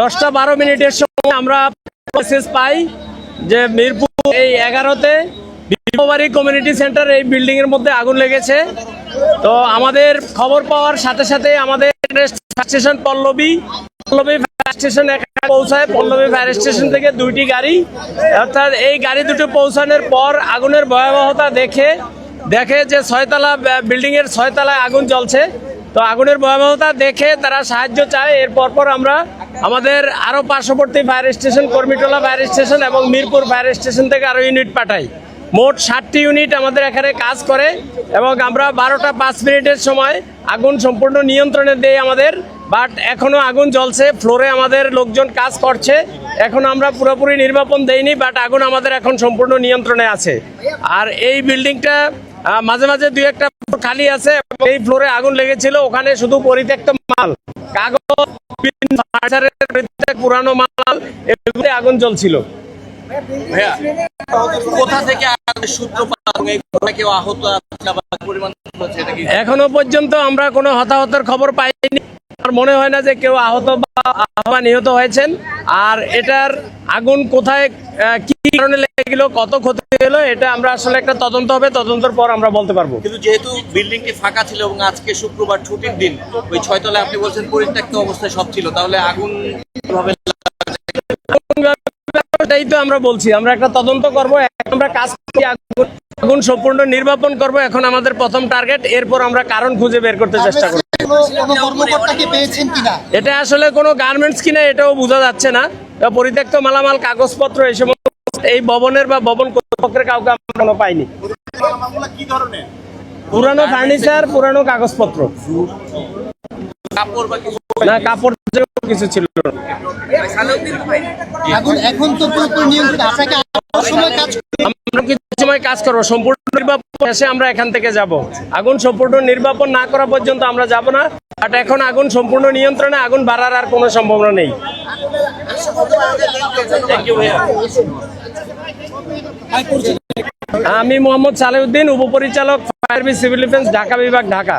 দশটা বারো মিনিটের সময় আমরা মেসেজ পাই যে মিরপুর এই এগারোতে বিবাবাড়ি কমিউনিটি সেন্টার এই বিল্ডিং এর মধ্যে আগুন লেগেছে। তো আমাদের খবর পাওয়ার সাথে সাথে আমাদের station Pallabi Pallabi fire station এখানে পৌঁছায়। পল্লবী ফায়ার স্টেশন থেকে দুইটি গাড়ি, অর্থাৎ এই গাড়ি দুটো পৌঁছানোর পর আগুনের ভয়াবহতা দেখে দেখে যে ছয়তলা বিল্ডিং এর ছয়তলায় আগুন জ্বলছে। তো আগুনের ভয়াবহতা দেখে তারা সাহায্য চায়। এর পরপর আমরা আমাদের আরও পার্শ্ববর্তী fire station Kurmitola fire station এবং মিরপুর ফায়ার স্টেশন থেকে আরও ইউনিট পাঠাই। মোট ষাটটি ইউনিট আমাদের এখানে কাজ করে এবং আমরা বারোটা পাঁচ মিনিটের সময় আগুন সম্পূর্ণ নিয়ন্ত্রণে দেয় আমাদের। বাট এখনও আগুন জ্বলছে ফ্লোরে আমাদের লোকজন কাজ করছে। এখন আমরা পুরোপুরি নির্বাপন দেইনি বাট আগুন আমাদের এখন সম্পূর্ণ নিয়ন্ত্রণে আছে। আর এই বিল্ডিংটা মাঝে মাঝে দুই একটা খালি আছে এই ফ্লোরে আগুন লেগেছিল। ওখানে শুধু পরিত্যক্ত মাল, কাগজ পুরানো মাল আগুন জ্বলছিল। কোথা থেকে এখনও পর্যন্ত আমরা কোনো হতাহতের খবর পাইনি। আর মনে হয় না যে কেউ আহত বা নিহত হয়েছেন। আর এটার আগুন কোথায় কি কারণে লেগে গেল কত ক্ষতি হলো এটা আমরা আসলে একটা তদন্ত হবে তদন্তের পর আমরা বলতে পারব। কিন্তু যেহেতু বিল্ডিংটি ফাঁকা ছিল এবং আজকে শুক্রবার ছুটির দিন ওই ছয়তলায় আপনি বলছেন পরিত্যক্ত অবস্থায় সব ছিল তাহলে আগুন কীভাবে এটাই তো আমরা বলছি আমরা একটা তদন্ত করব আমরা কাজ আগুন সম্পূর্ণ নির্বাপন করব এখন আমাদের প্রথম টার্গেট এরপর আমরা কারণ খুঁজে বের করতে চেষ্টা করব। কোনো কর্মকর্তাকে পেয়েছেন কিনা? এটা আসলে কোনো গার্মেন্টস কিনা এটাও বোঝা যাচ্ছে না। তা পরিত্যক্ত মালামাল কাগজপত্র এই সমস্ত এই ভবনের বা ভবন কর্তৃপক্ষের কাউকে আমরা পাইনি। পুরানো ফার্নিচার পুরানো কাগজপত্র। কাপড় কিছু? না কাপড় কিছু ছিল না। এখন এখন তো পুরোপুরি নিয়ন্ত্রণ আপনাকে সময় কাজ সময় কাজ করব। সম্পূর্ণ নির্বাপন শেষে আমরা এখান থেকে যাব। আগুন সম্পূর্ণ নির্বাপন না করা পর্যন্ত আমরা যাব না। বাট এখন আগুন সম্পূর্ণ নিয়ন্ত্রণে, আগুন বাড়ার আর কোনো সম্ভাবনা নেই। আমি মোহাম্মদ সালেউদ্দিন, উপপরিচালক, ফায়ার সিভিল ডিফেন্স, ঢাকা বিভাগ, ঢাকা।